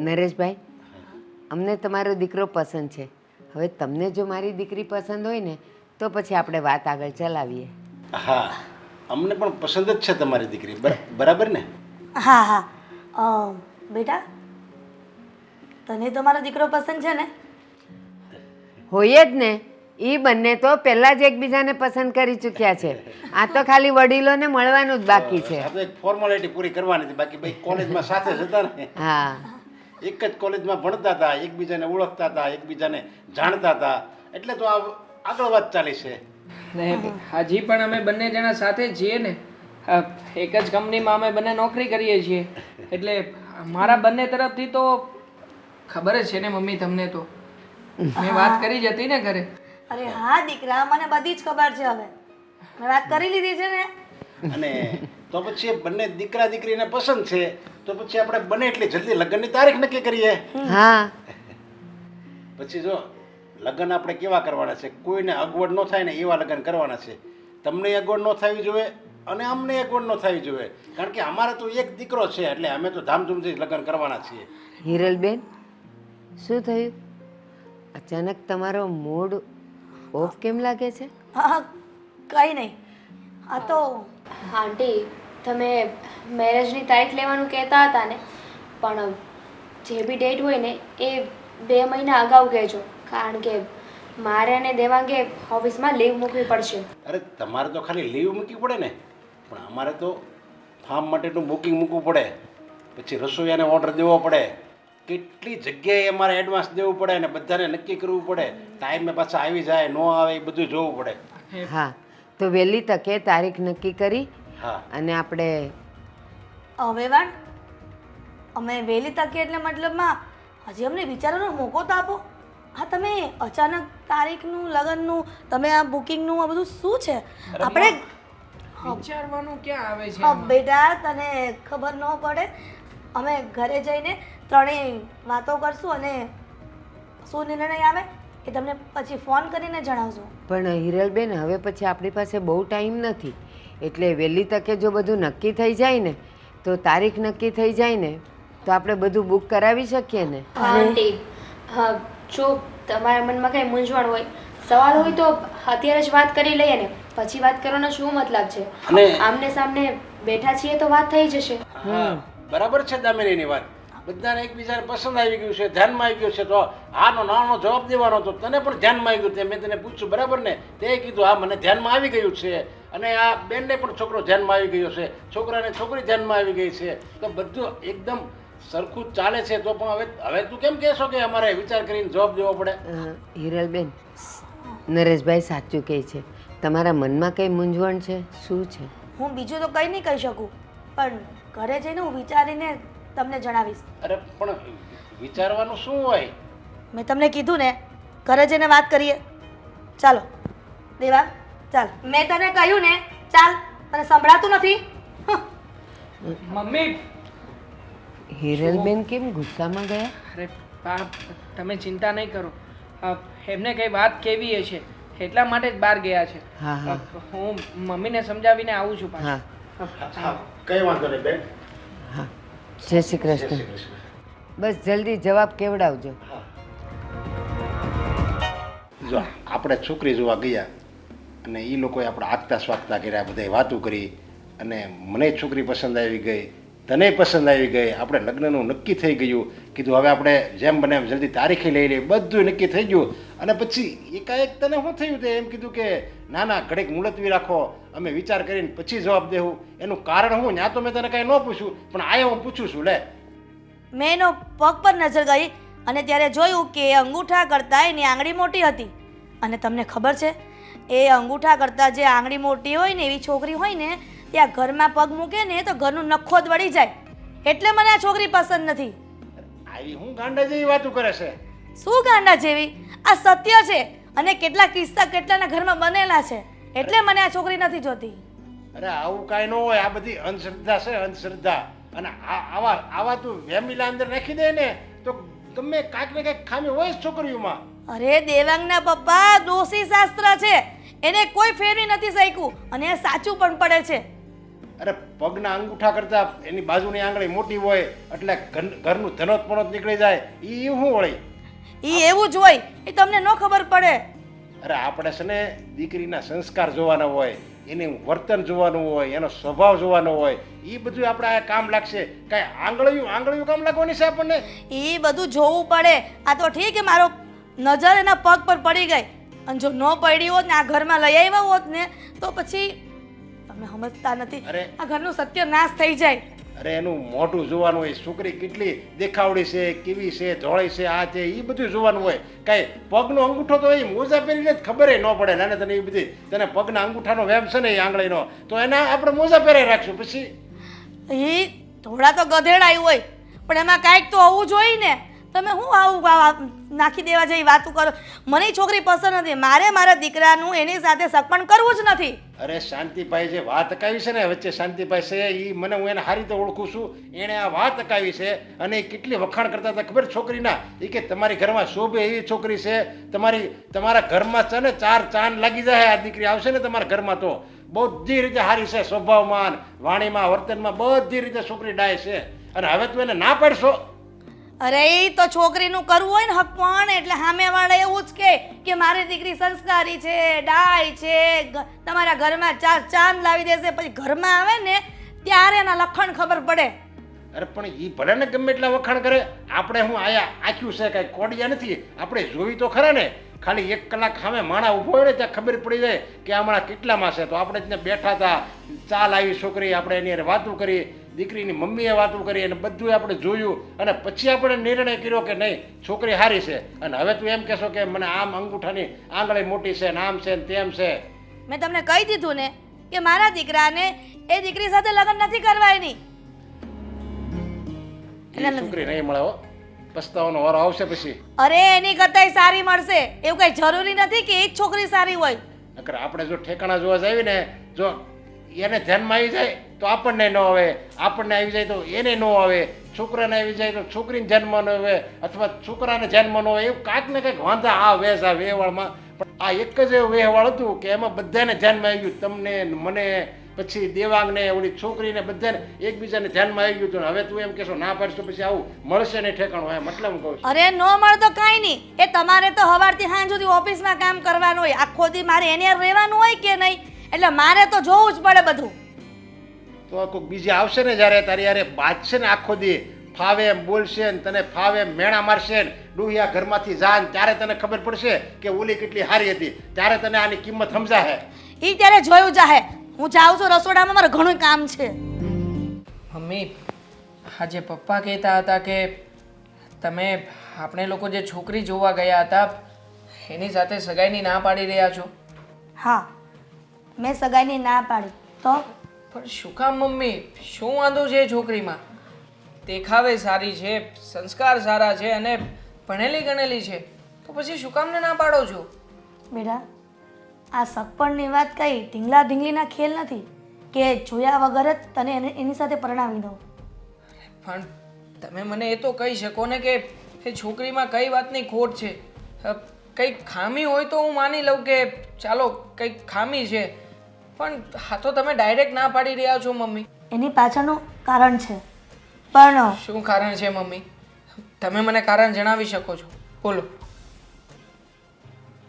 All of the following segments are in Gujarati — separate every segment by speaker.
Speaker 1: નરેશભાઈ અમને તમારો દીકરો પસંદ છે. હવે તમને જો મારી દીકરી પસંદ હોય ને તો પછી આપણે વાત આગળ ચલાવીએ.
Speaker 2: હા અમને પણ પસંદ જ છે તમારી દીકરી બરાબર ને?
Speaker 3: હા હા. બેટા તને તો મારો દીકરો પસંદ છે ને?
Speaker 1: હોય જ ને. એ બંને તો પહેલાં જ એકબીજાને પસંદ કરી ચૂક્યા છે. આ તો ખાલી વડીલોને મળવાનું જ બાકી છે.
Speaker 2: ફોર્માલિટી પૂરી કરવાની બાકી ભાઈ કોલેજમાં સાથે જ હતા ને.
Speaker 1: હા.
Speaker 2: એક જ કોલેજમાં ભણતા હતા એકબીજાને ઓળખતા હતા એકબીજાને જાણતા હતા. એટલે તો આ આગળ વાત ચાલી છે.
Speaker 4: ને હજી પણ અમે બંને જણા સાથે જ છીએ ને. એક જ કંપનીમાં અમે બંને નોકરી કરીએ છીએ. એટલે મારા બંને તરફથી તો ખબર જ છે ને મમ્મી તમને તો. મેં વાત કરી જ હતી ને ઘરે.
Speaker 3: અરે હા દીકરા મને બધી જ ખબર છે હવે. મેં વાત કરી લીધી છે ને.
Speaker 2: અને તો પછી બંને દીકરા દીકરીને પસંદ છે. તો પછી આપણે બને એટલી જલ્દી લગ્નની તારીખ નક્કી કરીએ.
Speaker 1: હા.
Speaker 2: પછી જો લગ્ન આપણે કેવા કરવાના છે? કોઈને અગવડ ન થાય ને એવા લગ્ન કરવાના છે. તમને અગવડ ન થવી જોઈએ અને અમને અગવડ ન થવી જોઈએ. કારણ કે અમારે તો એક દીકરો છે એટલે અમે તો ધામધૂમથી લગ્ન કરવાના છીએ.
Speaker 1: હિરલબેન શું થયું? અચાનક તમારો મૂડ ઓફ કેમ લાગે છે?
Speaker 3: હા કંઈ નહીં. આ તો
Speaker 5: આંટી તમે મેરેજની તારીખ લેવાનું કહેતા હતા ને પણ જે બી ડેટ હોય ને એ બે મહિના અગાઉ કહેજો. કારણ કે મારે અને દેવાંગે ઓફિસમાં લીવ મૂકવી પડશે.
Speaker 2: અરે તમારે તો ખાલી લીવ મૂકવી પડે ને. પણ અમારે તો ફાર્મ માટેનું બુકિંગ મૂકવું પડે. પછી રસોઈયાને ઓર્ડર દેવો પડે. કેટલી જગ્યાએ અમારે એડવાન્સ દેવું પડે અને બધાને નક્કી કરવું પડે. ટાઈમે પાછા આવી જાય ન આવે એ બધું જોવું પડે.
Speaker 1: હા તો વહેલી તકે તારીખ નક્કી કરી અને આપણે
Speaker 3: હવે વાન અમે વહેલી તકે એટલે મતલબમાં હજી અમને વિચારવાનો મોકો તો આપો. હા તમે અચાનક તારીખનું લગ્નનું તમે આ બુકિંગનું આ બધું શું છે? આપણે
Speaker 4: વિચારવાનું ક્યાં આવે છે
Speaker 3: હા, બેટા તને ખબર ન પડે અમે ઘરે જઈને ત્રણેય વાતો કરશું અને શું નિર્ણય આવે એ તમને પછી ફોન કરીને જણાવશું.
Speaker 1: પણ હિરલબેન હવે પછી આપણી પાસે બહુ ટાઈમ નથી. એટલે વહેલી તકે જો બધું નક્કી થઈ જાય ને તો તારીખ નક્કી થઈ જાય ને તો આપણે બધું બુક કરાવી શકીએ ને?
Speaker 5: આંટી. હા જો તમારા મનમાં કંઈ મૂંઝવણ હોય સવાલ હોય તો અત્યારે જ વાત કરી લઈએ ને પછી વાત કરવાનો શું મતલબ છે? આમને સામને બેઠા છીએ તો વાત થઈ જશે.
Speaker 2: હા બરાબર છે દામિનીની વાત. બધાને એકબીજાને પસંદ આવી ગયું છે ધ્યાનમાં આવી ગયું છે તો આનો નાનો જવાબ દેવાનો હતો તને પણ ધ્યાનમાં આવી ગયું તે મેં તને પૂછ્યું બરાબર ને? તે કીધું હા મને ધ્યાનમાં આવી ગયું છે. અને આ બેનને પણ છોકરો ધ્યાનમાં આવી ગયો છે. છોકરાને છોકરી ધ્યાનમાં આવી ગઈ છે. તો બધું એકદમ સરખું જ ચાલે છે તો પણ હવે હવે તું કેમ કહેશો કે અમારે વિચાર કરીને જવાબ દેવો પડે?
Speaker 1: હિરલબેન નરેશભાઈ સાચું કહે છે. તમારા મનમાં કંઈ મૂંઝવણ છે? શું છે?
Speaker 3: હું બીજું તો કંઈ નહીં કહી શકું. પણ ઘરે જઈને હું વિચારીને તમને જણાવીશ.
Speaker 2: અરે પણ વિચારવાનું શું હોય?
Speaker 3: મેં તમને કીધું ને ઘરે જઈને વાત કરીએ. ચાલો દેવા. ચાલ. મેં તને કહ્યું ને ચાલ તને સંભળાતું નથી. હં.
Speaker 4: મમ્મી.
Speaker 1: હિરલબેન કેમ ગુસ્સામાં ગયા?
Speaker 4: અરે બાપ તમે ચિંતા નહીં કરો. અ, એમને કઈ વાત કેવી છે એટલા માટે જ બહાર ગયા છે.
Speaker 1: હા, હા.
Speaker 4: અ, હું મમ્મીને સમજાવીને આવું છું પાછું.
Speaker 1: હા.
Speaker 2: હા કઈ વાંધો નહીં બેન.
Speaker 1: હા. જય શ્રી કૃષ્ણ. બસ જલ્દી જવાબ કેવડાવજો.
Speaker 2: જો આપણે છોકરી જોવા ગયા અને એ લોકોએ આપણે આગતા સ્વાગતા કર્યા બધાય વાતો કરી અને મને છોકરી પસંદ આવી ગઈ, તને પસંદ આવી ગઈ, આપણે લગ્નનું નક્કી થઈ ગયું, કીધું હવે આપણે જેમ બને એમ જલ્દી તારીખે લઈ લઈએ, બધું નક્કી થઈ ગયું. અને પછી એકાએક તને શું થયું તે? એમ કીધું કે, ના ના, ઘડીક મુલતવી રાખો, અમે વિચાર કરીને પછી જવાબ દેવું. એનું કારણ હું ત્યાં તો મેં તને કાંઈ ન પૂછ્યું, પણ આ હું પૂછું છું, લે.
Speaker 3: મેં એનો પગ પર નજર ગઈ અને ત્યારે જોયું કે અંગૂઠા કરતાં એની આંગળી મોટી હતી. અને તમને ખબર છે એ અંગૂઠા કરતાં જે આંગળી મોટી હોય ને એવી છોકરી હોય ને ત્યાં ઘરમાં પગ મૂકે ને તો ઘરનું નખો જ વળી જાય. એટલે મને આ છોકરી પસંદ નથી.
Speaker 2: આવી હું ગાંડા જેવી વાતો કરે છે?
Speaker 3: શું ગાંડા જેવી? આ સત્ય છે અને કેટલા કિસ્સા કેટલાના ઘરમાં બનેલા છે. એટલે મને આ છોકરી નથી જોતી.
Speaker 2: અરે આવું કાંઈ ન હોય. આ બધી અંધશ્રદ્ધા છે અંધશ્રદ્ધા. અને આ આવા આવા તું વેમીલા અંદર નાખી દે ને તો ગમે કાંઈક ને કાંઈક ખામી હોય છોકરીઓમાં.
Speaker 3: અરે દેવાંગના પપ્પા દોષી શાસ્ત્ર છે. એને કોઈ ફેરવી નથી શક્યું અને એ સાચું પણ પડે છે.
Speaker 2: અરે પગના અંગૂઠા કરતાં એની બાજુની આંગળી મોટી હોય એટલે ઘર- ઘરનું ધનોત પણોત નીકળી જાય. એ શું વળી?
Speaker 3: એ એવું જ હોય એ તમને ન ખબર પડે.
Speaker 2: અરે આપણે છે ને દીકરીના સંસ્કાર જોવાના હોય એનું વર્તન જોવાનું હોય એનો સ્વભાવ જોવાનો હોય એ બધું આપણે આ કામ લાગશે. કાંઈ આંગળીયું આંગળીયું કામ લાગવાની છે આપણને?
Speaker 3: એ બધું જોવું પડે. આ તો ઠીક મારો નજર એના પગ પર પડી ગઈ. અને જો ન પડી હોત ને આ ઘરમાં લઈ આવ્યા હોત ને તો પછી તમે સમજતા નથી.
Speaker 2: અરે.
Speaker 3: આ ઘરનું સત્ય નાશ થઈ જાય.
Speaker 2: અરે એનું મોઢું જોવાનું હોય છોકરી કેટલી દેખાવડી છે કેવી છે ધોળી છે આ છે એ બધું જોવાનું હોય. કાંઈ પગનો અંગૂઠો તો એ મોજા પહેરીને જ ખબર ન પડે. નાને તને એ બધી તને પગના અંગૂઠાનો વેમ છે ને એ આંગળીનો તો એના આપણે મોજા પહેરે રાખશું પછી.
Speaker 3: એ થોડા તો ગધેડાઈ હોય પણ એમાં કાંઈક તો હોવું જોઈએ ને. તમે શું આવું નાખી દેવા જેવી વાતું કરો? મને છોકરી પસંદ નથી. મારે મારા દીકરાનું એની સાથે સગપણ કરવું જ નથી.
Speaker 2: અરે શાંતિભાઈ, જે વાત અકાવી છે ને, વચ્ચે શાંતિભાઈ છે એ મને હું એને સારી રીતે ઓળખું છું. એણે આ વાત અકાવી છે અને એ કેટલી વખાણ કરતા હતા ખબર છોકરીના? એ કે તમારી ઘરમાં શોભે એવી છોકરી છે. તમારી તમારા ઘરમાં છે ને ચાર ચાંદ લાગી જાય, આ દીકરી આવશે ને તમારા ઘરમાં તો. બધી રીતે સારી છે સ્વભાવમાં વાણીમાં, વર્તનમાં બધી રીતે છોકરી ડાય છે. અને હવે તું એને ના પાડશો?
Speaker 3: અરે ઈ તો છોકરીનું કરવું હોય ને હક પણ એટલે સામેવાળા એવું જ કે કે મારી દીકરી સંસ્કારી છે, ડાય છે તમારા ઘરમાં ચાર ચાંદ લાવી દેશે, પછી ઘરમાં આવે ને, ત્યારે એના લખણ ખબર પડે.
Speaker 2: અરે, પણ એ ભલે ને ગમે એટલા વખાણ કરે, આપણે હું આયા, આખ્યું છે કાંઈ કોડિયા નથી, આપણે જોઈ તો ખરા ને, ખાલી એક કલાક સામે માણા ઊભો હોય ને, ત્યાં ખબર પડી જાય કે હમણાં માણા કેટલામાં છે તો આપણે ત્યાં બેઠા હતા ચાલ આવી છોકરી, આપણે એની વાતું કરી દીકરીની મમ્મીએ વાતું કરી અને બધું આપણે જોયું અને પછી આપણે નિર્ણય કર્યો કે નહીં છોકરી હારી છે. અને હવે તું એમ કહેશો કે મને આમ અંગૂઠાની આંગળી મોટી છે ને આમ છે ને તેમ છે.
Speaker 3: મેં તમને કહી દીધું ને કે મારા દીકરાને એ દીકરી સાથે લગ્ન નથી કરવા એની
Speaker 2: છોકરી નહીં મળે હો. પસ્તાવાનો વારો આવશે પછી.
Speaker 3: અરે એની કરતાંય સારી મળશે. એવું કઈ જરૂરી નથી કે એ છોકરી સારી હોય.
Speaker 2: નકર આપણે જો ઠેકાણા જોવા જઈએ ને જો એને ધ્યાનમાં આવી જાય તો આપણને ન આવે. આપણને આવી જાય તો એને ન આવે. છોકરાને આવી જાય તો છોકરીને જન્મ ન આવે અથવા છોકરાને જન્મ ન હોય એવું કાંઈક ને કાંઈક વાંધા આ વેસ આ વેહવાળમાં. પણ આ એક જ એવું વેહવાળ હતું કે એમાં બધાને જન્મ આવી ગયું. તમને મને, પછી દેવાંગને, ઓલી છોકરીને બધાને એકબીજાને ધ્યાનમાં આવી ગયું હતું. હવે તું એમ કહેશો, ના પાડશો પછી આવું મળશે નહીં ઠેકાણું. એમ મતલબ હું કહું
Speaker 3: અરે, ન મળે તો કાંઈ નહીં. એ તમારે તો સવારથી સાંજ સુધી ઓફિસમાં કામ કરવાનું હોય. આખો દી મારે એને રહેવાનું હોય કે નહીં? એટલે મારે તો જોવું જ પડે બધું.
Speaker 2: તો કોઈક બીજી આવશે ને જ્યારે તારી યારે બાજશે ને આખો દી. ફાવે એમ બોલશે ને તને ફાવે એમ મેણા મારશે ને ડુહિયા ઘરમાંથી જાન ને ત્યારે તને ખબર પડશે કે ઓલી કેટલી સારી હતી. ત્યારે તને આની કિંમત સમજાશે
Speaker 3: એ ત્યારે જોયું જાહે. હું જાઉં છું રસોડામાં મારે ઘણું કામ છે.
Speaker 4: મમ્મી આજે પપ્પા કહેતા હતા કે તમે આપણે લોકો જે છોકરી જોવા ગયા હતા એની સાથે સગાઈની ના પાડી રહ્યા છો.
Speaker 3: હા મેં સગાઈની ના પાડી. તો?
Speaker 4: પણ શું કામ મમ્મી? શું વાંધો છે છોકરીમાં? દેખાવે સારી છે સંસ્કાર સારા છે અને ભણેલી ગણેલી છે. તો પછી શું કામને ના પાડો છો?
Speaker 3: બેટા આ સગપણની વાત કઈ ઢીંગલા ઢીંગલીના ખેલ નથી? કે જોયા વગર જ તને એને સાથે પરણાવી દઉં.
Speaker 4: પણ તમે મને એ તો કહી શકો ને કે એ છોકરીમાં કઈ વાતની ખોટ છે? કંઈક ખામી હોય તો હું માની લઉં કે ચાલો કંઈક ખામી છે. પણ હા તો તમે ડાયરેક્ટ ના પાડી રહ્યા છો મમ્મી.
Speaker 3: એની પાછળનું કારણ છે. પણ
Speaker 4: શું કારણ છે મમ્મી? તમે મને કારણ જણાવી શકો છો. બોલો.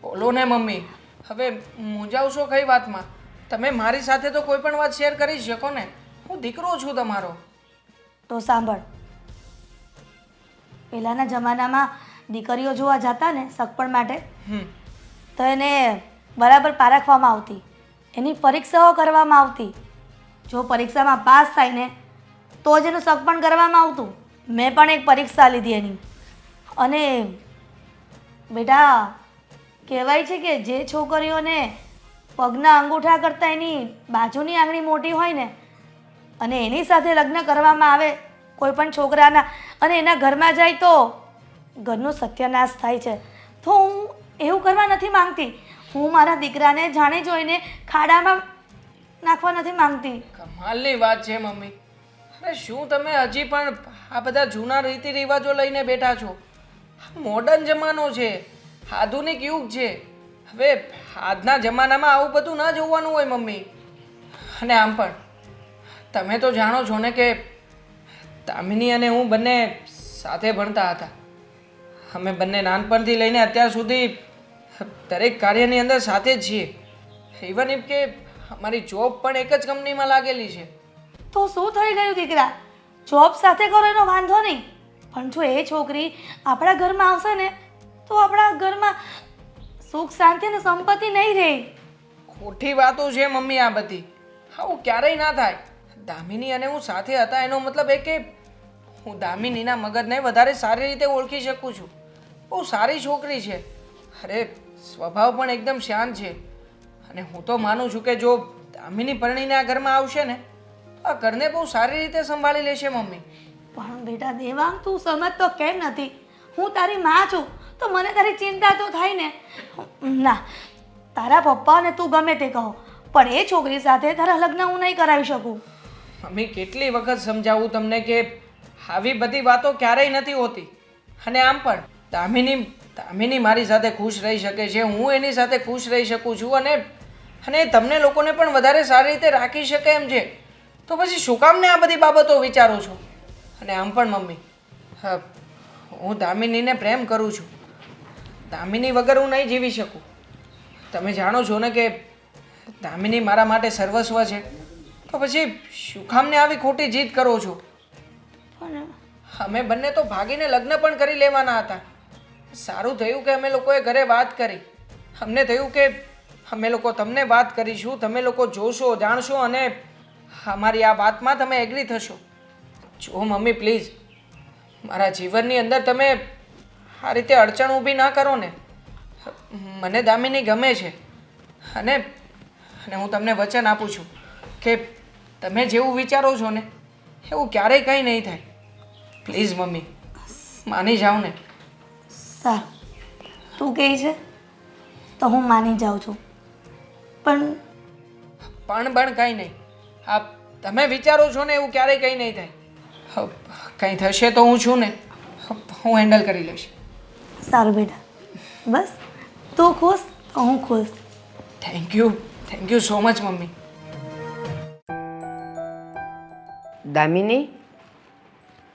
Speaker 4: બોલો ને મમ્મી. હવે મૂંઝાવશો કઈ વાતમાં? તમે મારી સાથે તો કોઈ પણ વાત શેર કરી શકો ને. હું દીકરો છું તમારો.
Speaker 3: તો સાંભળ. પહેલાંના જમાનામાં દીકરીઓ જોવા જતા ને સગપણ માટે તો એને બરાબર પારખવામાં આવતી. એની પરીક્ષાઓ કરવામાં આવતી. જો પરીક્ષામાં પાસ થાય ને તો જ એનું સગપણ કરવામાં આવતું. મેં પણ એક પરીક્ષા લીધી એની. અને બેટા, કહેવાય છે કે જે છોકરીઓને પગના અંગૂઠા કરતાં એની બાજુની આંગળી મોટી હોય ને અને એની સાથે લગ્ન કરવામાં આવે, કોઈ પણ છોકરાના, અને એના ઘરમાં જાય તો ઘરનો સત્યનાશ થાય છે. તો હું એવું કરવા નથી માંગતી. હું મારા દીકરાને જાણી જોઈને ખાડામાં નાખવા નથી માંગતી.
Speaker 4: કમાલની વાત છે, મમ્મી. અરે શું તમે હજી પણ આ બધા જૂના રીતિ રિવાજો લઈને બેઠા છો? મોડર્ન જમાનો છે, આધુનિક યુગ છે. હવે આજના જમાનામાં આવું બધું ના જોવાનું હોય, મમ્મી. અને આમ પણ. તમે તો જાણો છો ને કે તામિની અને હું બંને સાથે ભણતા હતા. અમે બંને નાનપણથી લઈને અત્યાર સુધી દરેક કાર્યની અંદર સાથે જ છીએ. ઇવન ઇફ કે અમારી જોબ પણ એક જ કંપનીમાં લાગેલી છે.
Speaker 3: તો શું થઈ ગયું દીકરા? જોબ સાથે કરો એનો વાંધો નહીં. પણ જો એ છોકરી આપણા ઘરમાં આવશે ને તો આપણા ઘરમાં સુખ શાંતિ અને સંપત્તિ નહીં રહે.
Speaker 4: ખોટી વાતો છે મમ્મી આ બધી. આવું ક્યારેય ના થાય. દામિની અને હું સાથે હતા એનો મતલબ એ કે હું દામિનીના મગજને વધારે સારી રીતે ઓળખી શકું છું. બહુ સારી છોકરી છે. અરે સ્વભાવ પણ એકદમ શાંત છે. અને હું તો માનું છું કે જો દામિની પરણીને આ ઘરમાં આવશે ને તો આ ઘરને બહુ સારી રીતે સંભાળી લેશે મમ્મી.
Speaker 3: પણ બેટા દેવાંગ તું સમજતો કેમ નથી? હું તારી માં છું તો મને તારી ચિંતા તો થાય ને? ના તારા પપ્પા અને તું ગમે તે કહો પણ એ છોકરી સાથે તારા લગ્ન હું નહીં કરાવી શકું.
Speaker 4: મમ્મી કેટલી વખત સમજાવું તમને કે આવી બધી વાતો ક્યારેય નથી હોતી. અને આમ પણ દામિની દામિની મારી સાથે ખુશ રહી શકે છે હું એની સાથે ખુશ રહી શકું છું અને અને તમને લોકોને પણ વધારે સારી રીતે રાખી શકે એમ છે. તો પછી શું કામને આ બધી બાબતો વિચારો છો? અને આમ પણ મમ્મી. હા, હું દામિનીને પ્રેમ કરું છું. દામિની વગર હું નહીં જીવી શકું. તમે જાણો છો ને કે દામિની મારા માટે સર્વસ્વ છે. તો પછી શું કામને આવી ખોટી જીત કરો છો? અમે બંને તો ભાગીને લગ્ન પણ કરી લેવાના હતા. સારું થયું કે અમે લોકોએ ઘરે વાત કરી. અમને થયું કે અમે લોકો તમને વાત કરીશું, તમે લોકો જોશો, જાણશો અને અમારી આ વાતમાં તમે એગ્રી થશો. જો મમ્મી પ્લીઝ મારા જીવનની અંદર તમે આ રીતે અડચણ ઊભી ના કરો ને. મને દામિની ગમે છે. અને અને હું તમને વચન આપું છું કે તમે જેવું વિચારો છો ને, એવું ક્યારેય કંઈ નહીં થાય. પ્લીઝ મમ્મી, માની જાઓ ને.
Speaker 3: સારું તું કહે છે? તો હું માની જાઉં છું. પણ
Speaker 4: પણ પણ કંઈ નહીં. આ તમે વિચારો છો ને એવું ક્યારેય કંઈ નહીં થાય. હ, કંઈ થશે તો હું છું ને હું હેન્ડલ કરી લઈશ.
Speaker 3: સારું બેટા. બસ તું ખુશ તો હું ખુશ.
Speaker 4: Thank you thank you so much mummy.
Speaker 1: Damini?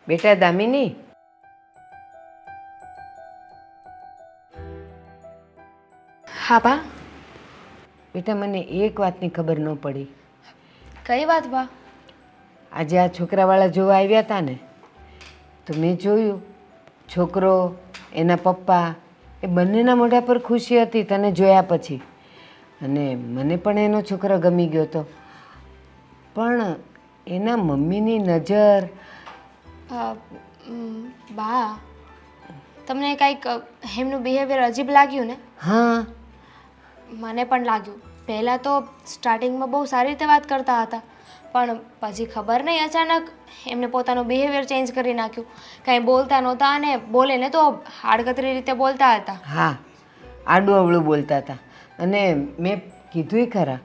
Speaker 1: બેટા દામિની?
Speaker 5: હા બા.
Speaker 1: બેટા મને એક વાતની ખબર ન પડી.
Speaker 5: કઈ વાત બા?
Speaker 1: આજે આ છોકરાવાળા જોવા આવ્યા હતા ને તો મેં જોયું છોકરો એના પપ્પા એ બંનેના મોઢા પર ખુશી હતી તને જોયા પછી. અને મને પણ એનો છોકરો ગમી ગયો હતો પણ એના મમ્મીની નજર
Speaker 5: બા તમને કાંઈક એમનું બિહેવિયર અજીબ લાગ્યું ને?
Speaker 1: હા
Speaker 5: મને પણ લાગ્યું. પહેલાં તો સ્ટાર્ટિંગમાં બહુ સારી રીતે વાત કરતા હતા. પણ પછી ખબર નહીં, અચાનક એમને પોતાનું બિહેવિયર ચેન્જ કરી નાખ્યું. કાંઈ બોલતા નહોતા અને બોલે ને તો આડકતરી રીતે બોલતા હતા.
Speaker 1: હા, આડું અવળું બોલતા હતા. અને મેં કીધુંય ખરા.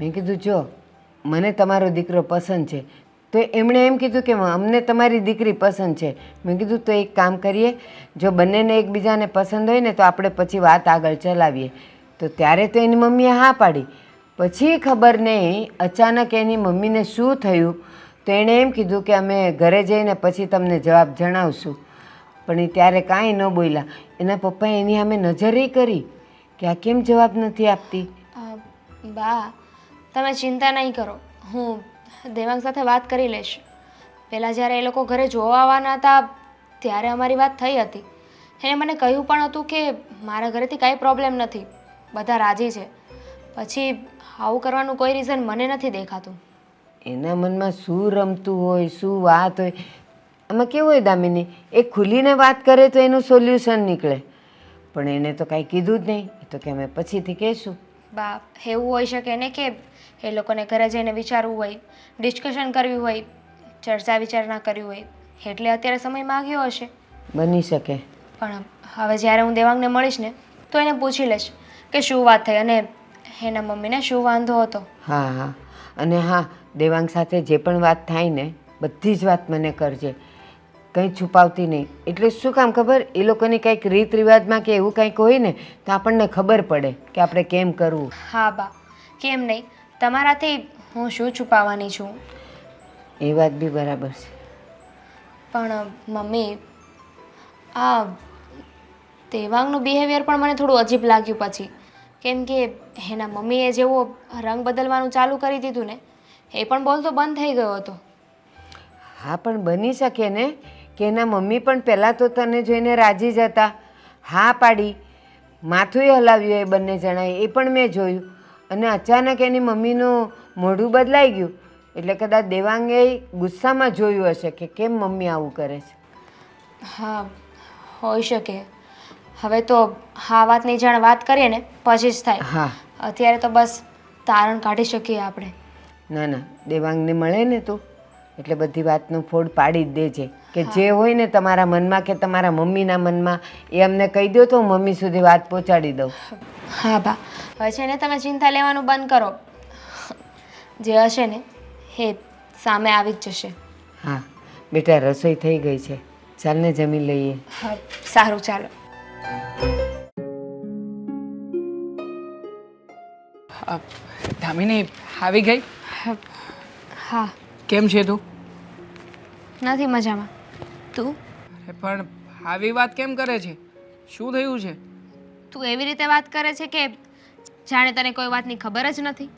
Speaker 1: મેં કીધું, જો, મને તમારો દીકરો પસંદ છે. તો એમણે એમ કીધું કે, અમને તમારી દીકરી પસંદ છે. મેં કીધું, તો એક કામ કરીએ, જો બંનેને એકબીજાને પસંદ હોય ને, તો આપણે પછી વાત આગળ ચલાવીએ. તો ત્યારે તો એની મમ્મીએ હા પાડી. પછી ખબર નહીં, અચાનક એની મમ્મીને શું થયું? તો એણે એમ કીધું કે અમે ઘરે જઈને પછી તમને જવાબ જણાવશું. પણ એ ત્યારે કાંઈ ન બોલ્યા. એના પપ્પાએ એની સામે નજરે કરી કે આ કેમ જવાબ નથી આપતી?
Speaker 5: બા, તમે ચિંતા નહીં કરો. હું દેવાંગ સાથે વાત કરી લઈશ. પહેલાં જ્યારે એ લોકો ઘરે જોવા આવવાના હતા, ત્યારે અમારી વાત થઈ હતી. એણે મને કહ્યું પણ હતું કે મારા ઘરેથી કાંઈ પ્રોબ્લેમ નથી. બધા રાજી છે. પછી આવું કરવાનું કોઈ રીઝન મને નથી દેખાતું.
Speaker 1: એના મનમાં શું રમતું હોય શું વાત હોય? આમાં કેવું હોય દામિની? એ ખુલીને વાત કરે તો એનું સોલ્યુશન નીકળે. પણ એને તો કાંઈ કીધું જ નહીં. એ તો કે અમે પછીથી કહીશું.
Speaker 5: બા એવું હોઈ શકે ને કે એ લોકોને ઘરે જઈને વિચારવું હોય ડિસ્કશન કરવી હોય ચર્ચા વિચારણા કરવી હોય એટલે અત્યારે સમય માગ્યો હશે.
Speaker 1: બની શકે.
Speaker 5: પણ હવે જ્યારે હું દેવાંગને મળીશ ને તો એને પૂછી લઈશ. કે શું વાત થઈ? અને એના મમ્મીને શું વાંધો હતો?
Speaker 1: હા હા. અને હા દેવાંગ સાથે જે પણ વાત થાય ને બધી જ વાત મને કરજે. કંઈ છુપાવતી નહીં. એટલે શું કામ ખબર? એ લોકોની કંઈક રીત રિવાજમાં કે એવું કંઈક હોય ને તો આપણને ખબર પડે કે આપણે કેમ કરવું.
Speaker 5: હા બા. કેમ નહીં? તમારાથી હું શું છુપાવવાની છું?
Speaker 1: એ વાત બી બરાબર છે.
Speaker 5: પણ મમ્મી આ દેવાંગનું બિહેવિયર પણ મને થોડું અજીબ લાગ્યું પછી. કેમ કે એના મમ્મીએ જેવો રંગ બદલવાનું ચાલુ કરી દીધું ને એ પણ બોલતો બંધ થઈ ગયો હતો.
Speaker 1: હા પણ બની શકે ને કે એના મમ્મી પણ પહેલાં તો તને જોઈને રાજી જ હતા. હા પાડી. માથુંય હલાવ્યું એ બંને જણાએ એ પણ મેં જોયું. અને અચાનક એની મમ્મીનું મોઢું બદલાઈ ગયું. એટલે કદાચ દેવાંગે ગુસ્સામાં જોયું હશે કે કેમ મમ્મી આવું કરે છે.
Speaker 5: હા હોઈ શકે. હવે તો હા વાતની જાણ વાત કરીએ ને પછી જ થાય.
Speaker 1: હા.
Speaker 5: અત્યારે તો બસ તારણ કાઢી શકીએ આપણે.
Speaker 1: ના ના દેવાંગને મળે ને તું. એટલે બધી વાતનો ફોડ પાડી જ દેજે. કે જે હોય ને તમારા મનમાં કે તમારા મમ્મીના મનમાં એ અમને કહી દો તો હું મમ્મી સુધી વાત પહોંચાડી દઉં.
Speaker 5: હા બા. હવે છે ને તમે ચિંતા લેવાનું બંધ કરો. જે હશે ને એ સામે આવી જ જશે.
Speaker 1: હા. બેટા રસોઈ થઈ ગઈ છે. ચાલને જમી લઈએ.
Speaker 5: હા સારું ચાલો.
Speaker 4: દામિની આવી ગઈ?
Speaker 5: હા.
Speaker 4: કેમ છે તું?
Speaker 5: નથી મજામાં. તું?
Speaker 4: પણ આવી વાત કેમ કરે છે? શું થયું છે?
Speaker 5: તું એવી રીતે વાત કરે છે કે જાણે તને કોઈ વાતની ખબર જ નથી?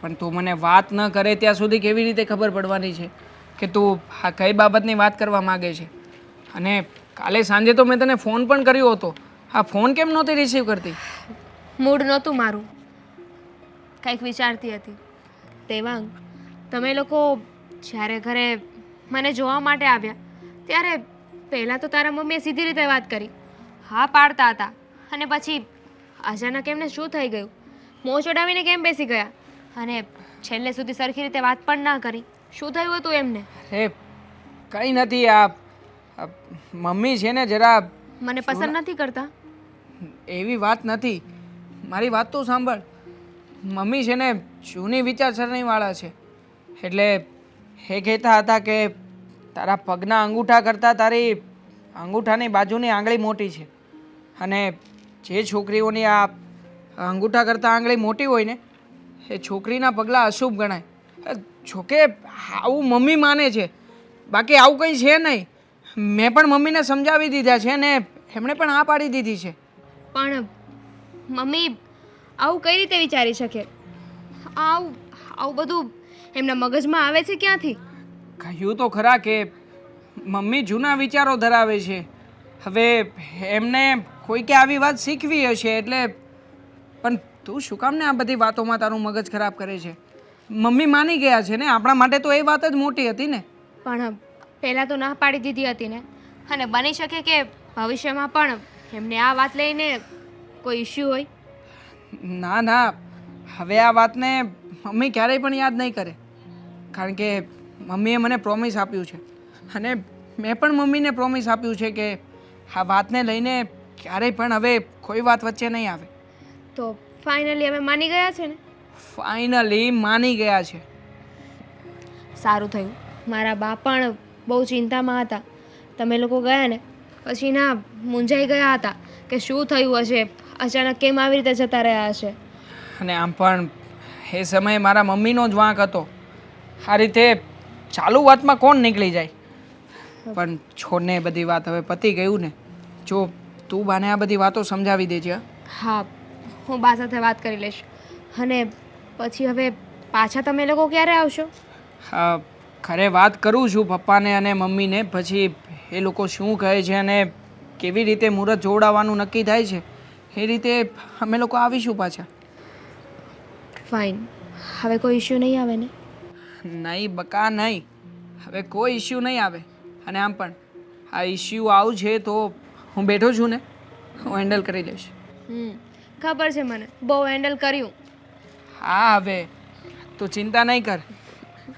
Speaker 4: પણ તું મને વાત ન કરે ત્યાં સુધી કેવી રીતે ખબર પડવાની છે કે તું આ કઈ બાબતની વાત કરવા માગે છે? અને કાલે સાંજે તો મેં તને ફોન પણ કર્યો હતો. આ ફોન કેમ નહોતી રિસીવ કરતી?
Speaker 5: મૂડ નહોતું મારું. કંઈક વિચારતી હતી. તેવાંગ તમે લોકો જ્યારે ઘરે મને જોવા માટે આવ્યા ત્યારે પહેલાં તો તારા મમ્મીએ સીધી રીતે વાત કરી. હા પાડતા હતા. અને પછી અચાનક એમને શું થઈ ગયું? મોં ચડાવીને કેમ બેસી ગયા? અને છેલ્લે સુધી સરખી રીતે વાત પણ ના કરી. શું થયું હતું એમને?
Speaker 4: અરે કંઈ નથી. આ આ મમ્મી છે ને જરા
Speaker 5: મને પસંદ નથી કરતા.
Speaker 4: એવી વાત નથી. મારી વાત તો સાંભળ. મમ્મી છે ને જૂની વિચારસરણીવાળા છે. એટલે એ કહેતા હતા કે તારા પગના અંગૂઠા કરતાં તારી અંગૂઠાની બાજુની આંગળી મોટી છે. અને જે છોકરીઓની આ અંગૂઠા કરતાં આંગળી મોટી હોય ને, એ છોકરીના પગલાં અશુભ ગણાય. જોકે આવું મમ્મી માને છે. બાકી આવું કંઈ છે નહીં. મેં પણ મમ્મીને સમજાવી દીધા છે ને એમણે પણ આ પાડી દીધી છે.
Speaker 5: પણ મમ્મી આવું કઈ રીતે વિચારી શકે? આવું આવું બધું એમના મગજમાં આવે છે ક્યાંથી?
Speaker 4: કહ્યું તો ખરા કે મમ્મી જૂના વિચારો ધરાવે છે. હવે એમને કોઈકે આવી વાત શીખવી હશે એટલે પણ તું શું કામ ને આ બધી વાતોમાં તારું મગજ ખરાબ કરે છે? મમ્મી માની ગયા છે ને? આપણા માટે તો એ વાત જ મોટી હતી ને.
Speaker 5: પણ પહેલાં તો ના પાડી દીધી હતી ને. અને બની શકે કે ભવિષ્યમાં પણ એમને આ વાત લઈને કોઈ ઇશ્યુ હોય?
Speaker 4: ના ના. હવે આ વાતને મમ્મી ક્યારેય પણ યાદ નહીં કરે. કારણ કે મમ્મીએ મને પ્રોમિસ આપ્યું છે. અને મેં પણ મમ્મીને પ્રોમિસ આપ્યું છે કે આ વાતને લઈને ક્યારેય પણ હવે કોઈ વાત વચ્ચે નહીં આવે.
Speaker 5: તો ફાઇનલી હવે માની ગયા છે ને?
Speaker 4: ફાઇનલી માની ગયા છે.
Speaker 5: સારું થયું. મારા બા પણ બહુ ચિંતામાં હતા. તમે લોકો ગયા ને? પછી ના મૂંઝાઈ ગયા હતા. કે શું થયું હશે? અચાનક કેમ આવી રીતે જતા રહ્યા હશે?
Speaker 4: અને આમ પણ એ સમયે મારા મમ્મીનો જ વાંક હતો. આ રીતે ચાલુ વાતમાં કોણ નીકળી જાય? પણ છોડને બધી વાત હવે પતી ગયું ને. જો તું બાને આ બધી વાતો સમજાવી દેજે હા?
Speaker 5: હા બા સાથે વાત કરી લઈશ. અને પછી હવે પાછા તમે લોકો ક્યારે આવશો?
Speaker 4: હા ખરે વાત કરું છું પપ્પાને અને મમ્મીને. પછી એ લોકો શું કહે છે અને કેવી રીતે મુહૂર્ત જોડાવાનું નક્કી થાય છે એ રીતે અમે લોકો આવીશું પાછા.
Speaker 5: ફાઇન હવે કોઈ ઇશ્યુ નહીં આવે ને?
Speaker 4: નહીં બકા નહીં. હવે કોઈ ઇશ્યુ નહીં આવે. અને આમ પણ આ ઇશ્યુ આવું છે તો હું બેઠો છું ને હું હેન્ડલ કરી લઈશ.
Speaker 5: હમ ખબર છે મને. બહુ હેન્ડલ કર્યું.
Speaker 4: હા હવે. તું ચિંતા નહીં કર.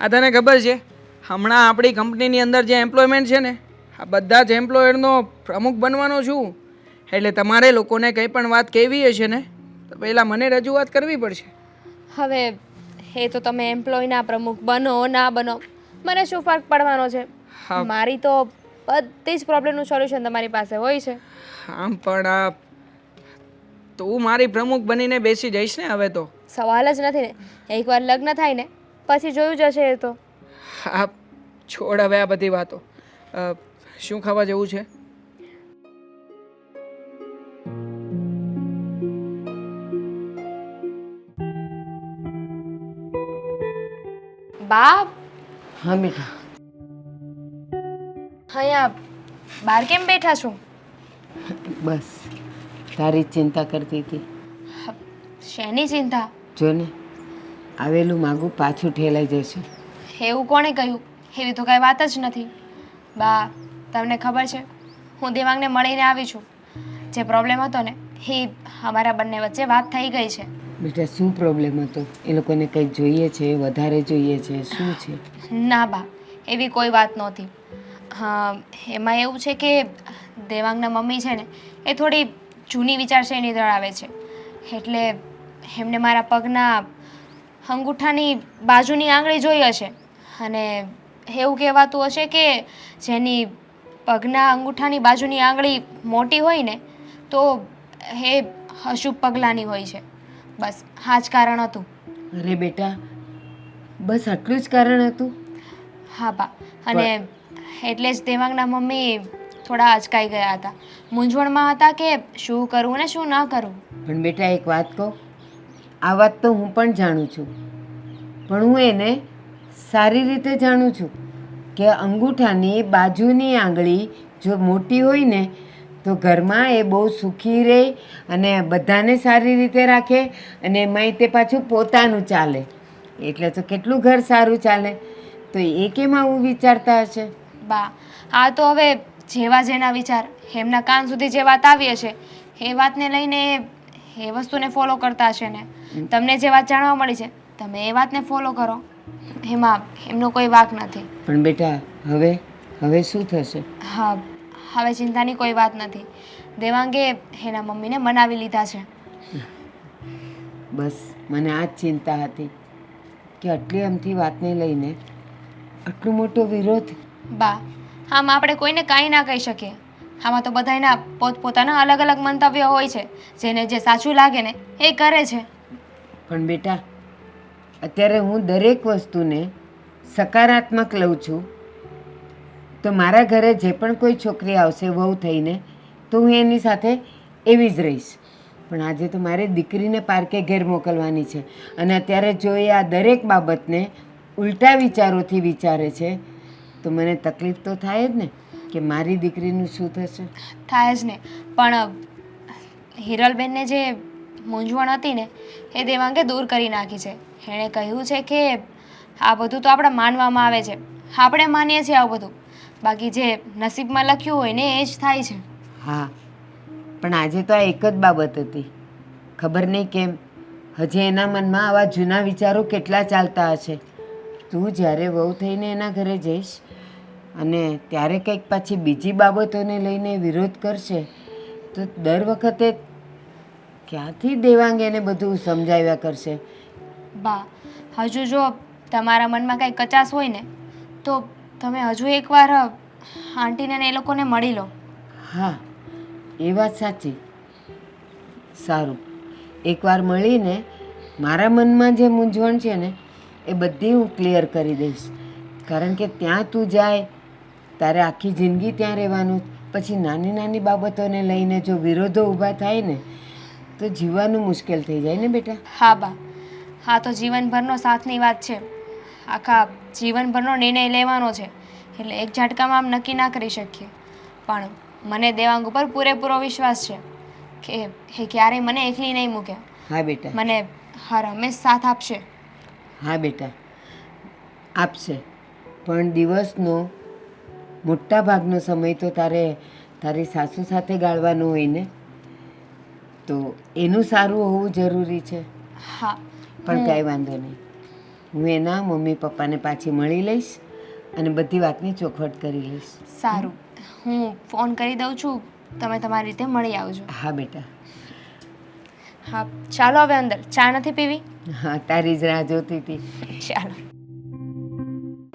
Speaker 4: આ તને ખબર છે હમણાં આપણી કંપનીની અંદર જે એમ્પ્લોયમેન્ટ છે ને આ બધા જ એમ્પ્લોયરનો પ્રમુખ બનવાનો છું. એટલે તમારે લોકોને કંઈ પણ વાત કહેવી હશે ને તો પહેલાં મને રજૂઆત કરવી પડશે.
Speaker 5: હવે એ તો તમે એમ્પ્લોયના પ્રમુખ બનો ના બનો મને શું ફરક પડવાનો છે? મારી તો બધી જ પ્રોબ્લેમનું સોલ્યુશન તમારી પાસે હોય છે.
Speaker 4: આમ પણ આ તું મારી પ્રમુખ બનીને બેસી જઈશ ને હવે તો?
Speaker 5: સવાલ જ નથી ને એકવાર લગ્ન થાય ને પછી જોયું જશે એ તો.
Speaker 4: હા છોડ હવે આ બધી વાતો. શું ખાવા જેવું છે?
Speaker 5: બા
Speaker 1: હા બેટા.
Speaker 5: અહીંયા બહાર કેમ બેઠા છો?
Speaker 1: બસ. તારી જ ચિંતા કરતી હતી.
Speaker 5: શેની ચિંતા?
Speaker 1: જો ને આવેલું માગું પાછું ઠેલાઈ જશે.
Speaker 5: એવું કોણે કહ્યું? એવી તો કાંઈ વાત જ નથી. બા તમને ખબર છે હું દેવાંગને મળીને આવી છું. જે પ્રોબ્લેમ હતો ને એ અમારા બંને વચ્ચે વાત થઈ ગઈ છે.
Speaker 1: બેટા શું પ્રોબ્લેમ હતો? એ લોકોને કંઈક જોઈએ છે? વધારે જોઈએ છે? શું છે?
Speaker 5: ના બા એવી કોઈ વાત નહોતી. હા એમાં એવું છે કે દેવાંગના મમ્મી છે ને એ થોડી જૂની વિચારસરણી ધરાવે છે. એટલે એમને મારા પગના અંગૂઠાની બાજુની આંગળી જોઈ હશે. અને એવું કહેવાતું હશે કે જેની પગના અંગૂઠાની બાજુની આંગળી મોટી હોય ને તો એ અશુભ પગલાંની હોય છે. બસ હા જ કારણ હતું.
Speaker 1: અરે બેટા બસ આટલું જ કારણ હતું.
Speaker 5: હા બા અને એટલે જ દેવાંગના મમ્મી થોડા અચકાઈ ગયા હતા. મૂંઝવણમાં હતા કે શું કરવું ને શું ના કરવું
Speaker 1: પણ બેટા એક વાત કહો. આ વાત તો હું પણ જાણું છું. પણ હું એને સારી રીતે જાણું છું. કે અંગૂઠાની બાજુની આંગળી જો મોટી હોય ને તો ઘરમાં એ બહુ સુખી રહે અને બધાને સારી રીતે રાખે અને એમાંય તે પાછું પોતાનું ચાલે. એટલે તો કેટલું ઘર સારું ચાલે. તો એ કેમ આવું વિચારતા હશે?
Speaker 5: બા આ તો હવે જેવા જેના વિચાર એમના કાન સુધી જે વાત આવી હશે એ વાતને લઈને એ- એ વસ્તુને ફોલો કરતા હશે ને. તમને જે વાત જાણવા મળી છે તમે એ વાતને ફોલો કરો. એમાં એમનો કોઈ વાક નથી.
Speaker 1: પણ બેટા હવે હવે શું થશે?
Speaker 5: હા હવે ચિંતાની કોઈ વાત નથી. દેવાંગે એના મમ્મીને મનાવી લીધા છે.
Speaker 1: બસ મને આ જ ચિંતા હતી કે આટલી અમથી વાતને લઈને આટલો મોટો વિરોધ.
Speaker 5: બા આમ આપણે કોઈને કાંઈ ના કહી શકીએ. આમાં તો બધાના પોતપોતાના અલગ અલગ મંતવ્ય હોય છે. જેને જે સાચું લાગે ને એ કરે છે.
Speaker 1: પણ બેટા અત્યારે હું દરેક વસ્તુને સકારાત્મક લઉં છું. તો મારા ઘરે જે પણ કોઈ છોકરી આવશે, વહુ થઈને, તો હું એની સાથે એવી જ રહીશ. પણ આજે તો મારે દીકરીને પાર્કે ઘેર મોકલવાની છે અને અત્યારે જો એ આ દરેક બાબતને ઉલટા વિચારોથી વિચારે છે, તો મને તકલીફ તો થાય જ ને કે મારી દીકરીનું શું થશે?
Speaker 5: થાય જ ને. પણ હિરલબેનને જે મૂંઝવણ હતી ને, એ દેવાંગે દૂર કરી નાખી છે. એણે કહ્યું છે કે, આ બધું તો આપણે માનવામાં આવે છે. આપણે માનીએ છીએ આવું બધું. બાકી જે નસીબમાં લખ્યું હોય ને, એ જ થાય છે.
Speaker 1: હા, પણ આજે તો આ એક જ બાબત હતી. ખબર નહીં કેમ, હજી એના મનમાં આવા જૂના વિચારો કેટલા ચાલતા હશે? તું જ્યારે વહુ થઈને એના ઘરે જઈશ અને ત્યારે કંઈક પાછી બીજી બાબતોને લઈને વિરોધ કરશે, તો દર વખતે ક્યાંથી દેવાંગ એને બધું સમજાવ્યા કરશે?
Speaker 5: બા હજુ જો તમારા મનમાં કાંઈ કચાશ હોય ને તો તમે હજુ એકવાર આંટીને ને એ લોકોને મળી લો.
Speaker 1: હા એ વાત સાચી. સારું. એકવાર મળીને મારા મનમાં જે મૂંઝવણ છે ને એ બધી હું ક્લિયર કરી દઈશ. કારણ કે ત્યાં તું જાય તારે આખી જિંદગી ત્યાં રહેવાનું. પછી નાની નાની બાબતોને લઈને જો વિરોધો ઊભા થાય ને તો જીવવાનું મુશ્કેલ થઈ જાય ને બેટા?
Speaker 5: હા બા. હા તો જીવનભરનો સાથની વાત છે. આખા જીવનભરનો નિર્ણય લેવાનો છે. એટલે એક ઝાટકામાં આમ નક્કી ના કરી શકીએ. પણ મને દેવાંગ ઉપર પૂરેપૂરો વિશ્વાસ છે કે એ ક્યારેય મને એકલી નહીં મૂકે.
Speaker 1: હા બેટા.
Speaker 5: મને હર હંમેશ સાથ આપશે.
Speaker 1: હા બેટા. આપશે. પણ દિવસનો મોટા ભાગનો સમય તો તારે તારી સાસુ સાથે ગાળવાનો હોય ને? તો એનું સારું હોવું જરૂરી છે.
Speaker 5: હા.
Speaker 1: પણ કાંઈ વાંધો નહીં. હું એના મમ્મી પપ્પાને પાછી મળી લઈશ અને બધી વાતની ચોખવટ કરી લઈશ.
Speaker 5: સારું. હું ફોન કરી દઉં છું. તમે તમારી રીતે મળી આવજો.
Speaker 1: હા બેટા.
Speaker 5: હા ચાલો હવે અંદર. ચા નથી પીવી?
Speaker 1: હા તારી જ રાહ જોતી હતી.
Speaker 5: ચાલો.